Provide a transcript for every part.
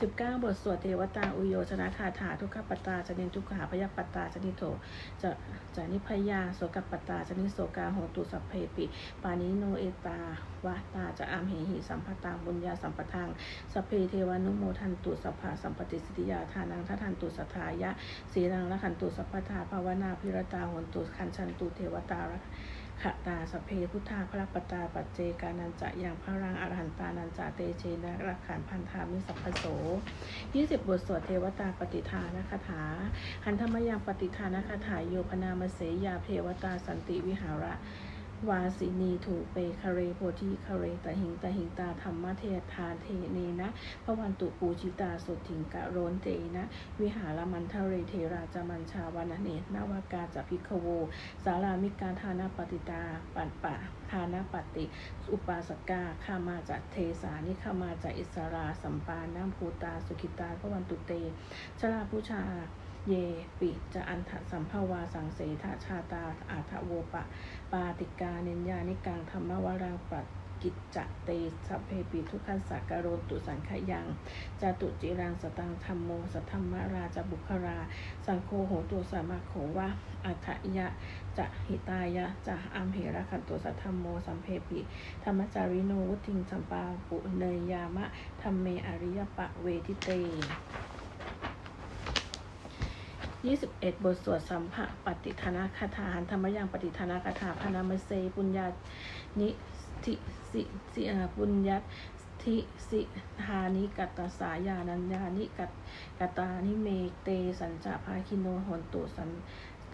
19 บทสวดเทวตาอุโยชนะคาถาทุกขปตาชนิทุกขาพยปตาชนิโถจะจานิพยาโสกปตาชนิโสกาโหตุสัพเพปิ ปานิโนเอตาวะตาจะอามเหหิสัมปตังบุญญาสัมปทังสพเพเทวานุโมทันตุสัพพะสัมปติสิทธิยาทานังทัทันตุสัทธายะสีรังละขันตุสัพพทาภาวนาพิรตาหนตุคันชันตุเทวตาระ ขตาสเพพุทธาพระปตาปัจเจกานันจะยังพระรังอรหันตานันจะเตเชนะรักขันพันธามิสัพพโสยี่สิบบทสวดเทวตาปฏิทานคาถา หันธรรมยังปฏิทานคาถาโยพนามเสยาเทวตาสันติวิหาระ วาสินีถูเปคาเรโพธิคาเรตหิงตหิงตาธรรมเทธาเทเนนะพระวันตุปูชิตาสุถิงกะโรนเตนะ วิหารมันทะเรเทราจามันชาวานเนนาวากาจพิกโว สารามิกาทานาปฏิตาปันปะทานาปฏิ อุปาสกาข้ามาจากเทสานิข้ามาจากอิสราสัมปาน้ำภูตาสุขิตาพระวันตุเตชลาผู้ชา เยปิจะอันทะสัมภาวาสังเสทะชาตาอาทะโวปะ ปาติกาเนญญานิกังธรรมวรังปัจกิจจะเตสัพเพปิทุกขันสักการโรตุสังขยังจตุจิรังสตังธรรมโมสัทธรรมราจบุครา สังโฆโหตุสามาโขวะอัฏยะจะหิตายะจะอัมเหระขันตุสัทธรรมโมสัมเพปิธรรมจาริโนวุติงสัมปาปุเนยยามะธรรมเมอริยปะเวทิเต 21 บทสวดสัมภะปฏิทนาคาถาหันธรรมยังปฏิทนาคาถาพนามเสปุญญานิทิสิสิอาปุญญาทิสิทานิกัตตสายานัญญานิกัตกตานิเมเตสัญจาภาคิโนหนตุสัน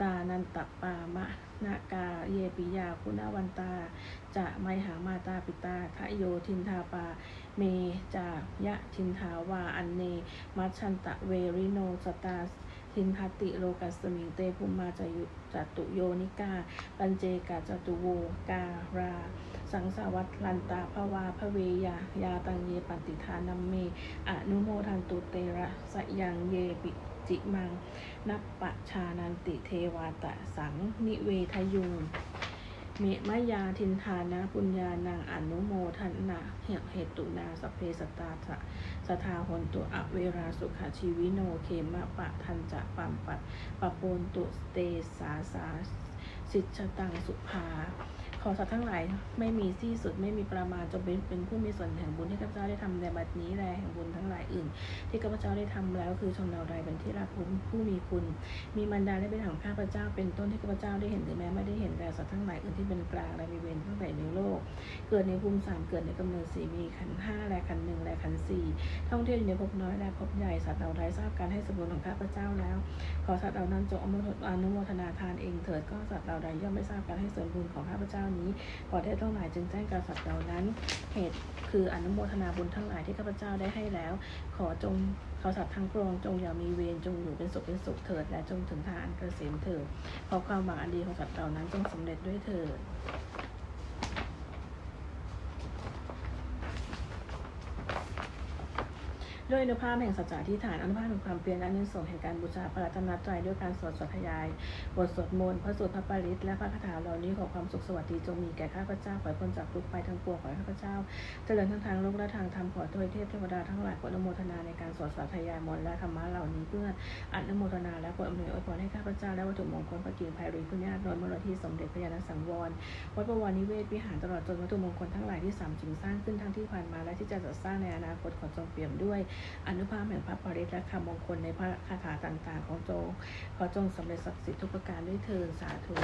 ตานันตปามะนากาเยปิยาคุณวันตา จะไมหามาตาปิตาทะโยทินทาปา เมจายะทินทาวาอันเน มัชชันตะเวริโนสตา ทินพัติโลกัสมิงเตภูมมาจยุจตุโยนิกา ปัญเจกาจตุโวการา สังสาวัตลันตาภวาพเวยายาตังเยปันติทานัมเมอนุโมทันตุเตระสยังเยปิจิมัง นัปปะชานันติเทวาตะสังนิเวทยุง เมมยาทินทานะปุญญานางอนุโมทนาเหตุเหตุนาสเพสตาสะสทาหนตุอเวราสุขชีวิโนเคมะปะทันจะปัมปัดปะโปนตุเตสาสาสิชตังสุภา ขอสัตว์ทั้งหลายไม่มีที่สุดไม่มีประมาณจงเป็นเป็นผู้มีส่วนแห่งบุญที่ข้าพเจ้าได้ทำในบัดนี้แลแห่งบุญทั้งหลายอื่น ที่ข้าพเจ้าได้ทำแล้วคือชมเราใดเป็นที่รักผู้ผู้มีคุณ มีมารดาได้เป็นของข้าพเจ้า เป็นต้นที่ข้าพเจ้าได้เห็นหรือแม้ไม่ได้เห็นแต่สัตว์ทั้งหลายอื่นที่เป็นกลางและมีเวรทั้งหลายในโลก เกิดในภูมิสามเกิดในกำเนิดสี่มีขันห้าและขันหนึ่งและขันสี่ท่องเที่ยวอยู่ในภพน้อยและภพใหญ่สัตว์เหล่าใดทราบการให้สมบูรณ์ของข้าพเจ้าแล้ว ขอสัตว์เหล่านั้นจงอนุโมทนาทานเองเถิดก็สัตว์เหล่าใดย่อมไม่ทราบการให้ส่วนบุญของข้าพเจ้านี้ขอเทพทั้งหลายจึงแจ้งกับสัตว์เหล่านั้น เหตุคืออนุโมทนาบุญทั้งหลายที่ข้าพเจ้าได้ให้แล้ว ขอจงขอสัตว์ทั้งปวงจงอย่ามีเวรจงอยู่เป็นสุขเป็นสุขเถิดและจงถึงทางอันเกษมเถิดขอความหวังอันดีของสัตว์เหล่านั้นจงสำเร็จด้วยเถิด ด้วยอนุภาพแห่งสัจจะที่ฐานอนุภาพแห่งความเปลี่ยนและนิสงส์แห่งการบูชาพระรัตนตรัยด้วยการสวดสวดทยายบทสวดมนต์พระสูตรพระปริตและพระคาถาเหล่านี้ขอความสุขสวัสดีจงมีแก่ข้าพเจ้าขอพ้นจากทุกข์ไปทั้งปวงขอข้าพเจ้า เจริญทั้งทางโลกและทางธรรมขอโดยเทพเทวดาทั้งหลายขออนุโมทนาในการสวดสาธยายมนต์และธรรมะเหล่านี้เพื่ออนุโมทนาและขออำนวยอวยพรให้ข้าพเจ้าและวัตถุมงคลพระกิ่งไพรีพุญญาติโดยมรที่สมเด็จพระยาณสังวรวัดประวรนิเวศวิหารตลอดจนวัตถุมงคลทั้งหลายที่สามจึงสร้างขึ้นทั้งที่ผ่านมาและที่จะจัดสร้างในอนาคตขอจงเปี่ยมด้วยอนุภาพแห่งพระปริตและคำมงคลในพระคาถาต่าง ๆ ของโจงขอจงสำเร็จศักดิ์สิทธิ์ทุกประการด้วยเทินสาธุ